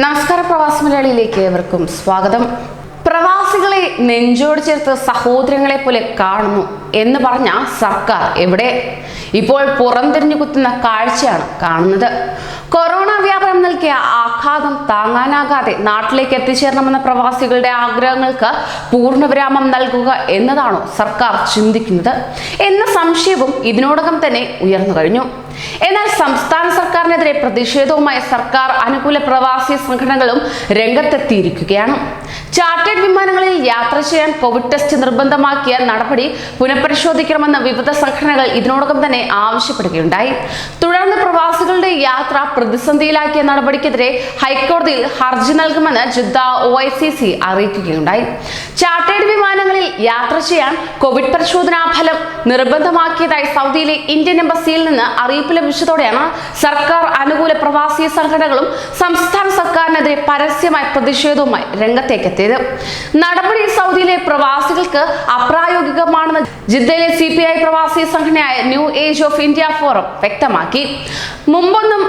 നമസ്കാരം പ്രവാസി മലയാളിയിലേക്ക് ഏവർക്കും സ്വാഗതം. പ്രവാസികളെ നെഞ്ചോട് ചേർത്ത് സഹോദരങ്ങളെ പോലെ കാണുന്നു എന്ന് പറഞ്ഞ സർക്കാർ എവിടെ? ഇപ്പോൾ പുറംതിരിഞ്ഞു കുത്തുന്ന കാഴ്ചയാണ് കാണുന്നത്. കൊറോണ വ്യാപനം നൽകിയ ആഘാതം താങ്ങാനാകാതെ നാട്ടിലേക്ക് എത്തിച്ചേരണമെന്ന പ്രവാസികളുടെ ആഗ്രഹങ്ങൾക്ക് പൂർണവിരാമം നൽകുക എന്നതാണോ സർക്കാർ ചിന്തിക്കുന്നത്? എന്ന സംശയവും ഇതിനോടകം തന്നെ ഉയർന്നു കഴിഞ്ഞു. എന്നാൽ സംസ്ഥാന സർക്കാരിനെതിരെ പ്രതിഷേധവുമായി സർക്കാർ അനുകൂല പ്രവാസി സംഘടനകളും രംഗത്തെത്തിയിരിക്കുകയാണ്. ചാർട്ടേഡ് വിമാനങ്ങളിൽ യാത്ര ചെയ്യാൻ കോവിഡ് ടെസ്റ്റ് നിർബന്ധമാക്കിയ നടപടി പുനഃപരിശോധിക്കണമെന്ന് വിവിധ സംഘടനകൾ ഇതിനോടകം തന്നെ ആവശ്യപ്പെടുകയുണ്ടായി. തുടർന്ന് പ്രവാസികളുടെ യാത്ര പ്രതിസന്ധിയിലാക്കിയ നടപടിക്കെതിരെ ഹൈക്കോടതിയിൽ ഹർജി നൽകുമെന്ന് ജിദ്ദ ഒ അറിയിക്കുകയുണ്ടായി. ചാർട്ടേഡ് വിമാനങ്ങളിൽ യാത്ര ചെയ്യാൻ കോവിഡ് പരിശോധനാ ഫലം നിർബന്ധമാക്കിയതായി സൗദിയിലെ ഇന്ത്യൻ എംബസിയിൽ നിന്ന് അറിയിപ്പ് ലഭിച്ചതോടെയാണ് സർക്കാർ അനുകൂല പ്രവാസി സംഘടനകളും സംസ്ഥാന സർക്കാരിനെതിരെ പരസ്യമായി പ്രതിഷേധവുമായി രംഗത്തേക്കെത്തിയത്. നടപടി സൗദിയിലെ പ്രവാസികൾക്ക് അപ്രായോഗികമാണെന്ന് ജിദ്ദയിലെ സി പി ഐ പ്രവാസി സംഘടനയായ new age of India forum വ്യക്തമാക്കി. മുമ്പൊന്നും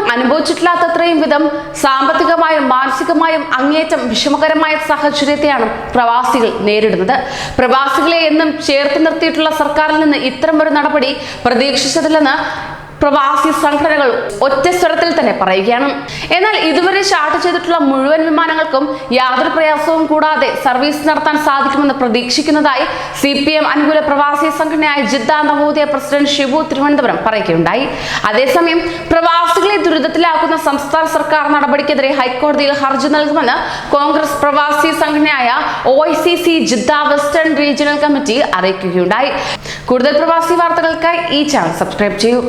അനുഭവിച്ചിട്ടില്ലാത്തത്രയും വിധം സാമ്പത്തികമായും മാനസികമായും അങ്ങേയറ്റം വിഷമകരമായ സാഹചര്യത്തെയാണ് പ്രവാസികൾ നേരിടുന്നത്. പ്രവാസികളെ എന്നും ചേർത്ത് നിർത്തിയിട്ടുള്ള സർക്കാരിൽ നിന്ന് ഇത്തരം ഒരു നടപടി പ്രതീക്ഷിച്ചതില്ലെന്ന് പ്രവാസി സംഘടനകൾ ഒറ്റ സ്വരത്തിൽ തന്നെ പറയുകയാണ്. എന്നാൽ ഇതുവരെ ചാർട്ട് ചെയ്തിട്ടുള്ള മുഴുവൻ വിമാനങ്ങൾക്കും യാതൊരു പ്രയാസവും കൂടാതെ സർവീസ് നടത്താൻ സാധിക്കുമെന്ന് പ്രതീക്ഷിക്കുന്നതായി സി പി എം അനുകൂല പ്രവാസി സംഘടനയായ ജിദ്ദ നവോദയ പ്രസിഡന്റ് ഷിബു തിരുവനന്തപുരം പറയുകയുണ്ടായി. അതേസമയം പ്രവാസികളെ ദുരിതത്തിലാക്കുന്ന സംസ്ഥാന സർക്കാർ നടപടിക്കെതിരെ ഹൈക്കോടതിയിൽ ഹർജി നൽകുമെന്ന് കോൺഗ്രസ് പ്രവാസി സംഘടനയായ O Jeddah western regional committee അറിയിക്കുകയുണ്ടായി. കൂടുതൽ പ്രവാസി വാർത്തകൾക്കായി ഈ ചാനൽ സബ്സ്ക്രൈബ് ചെയ്യൂ.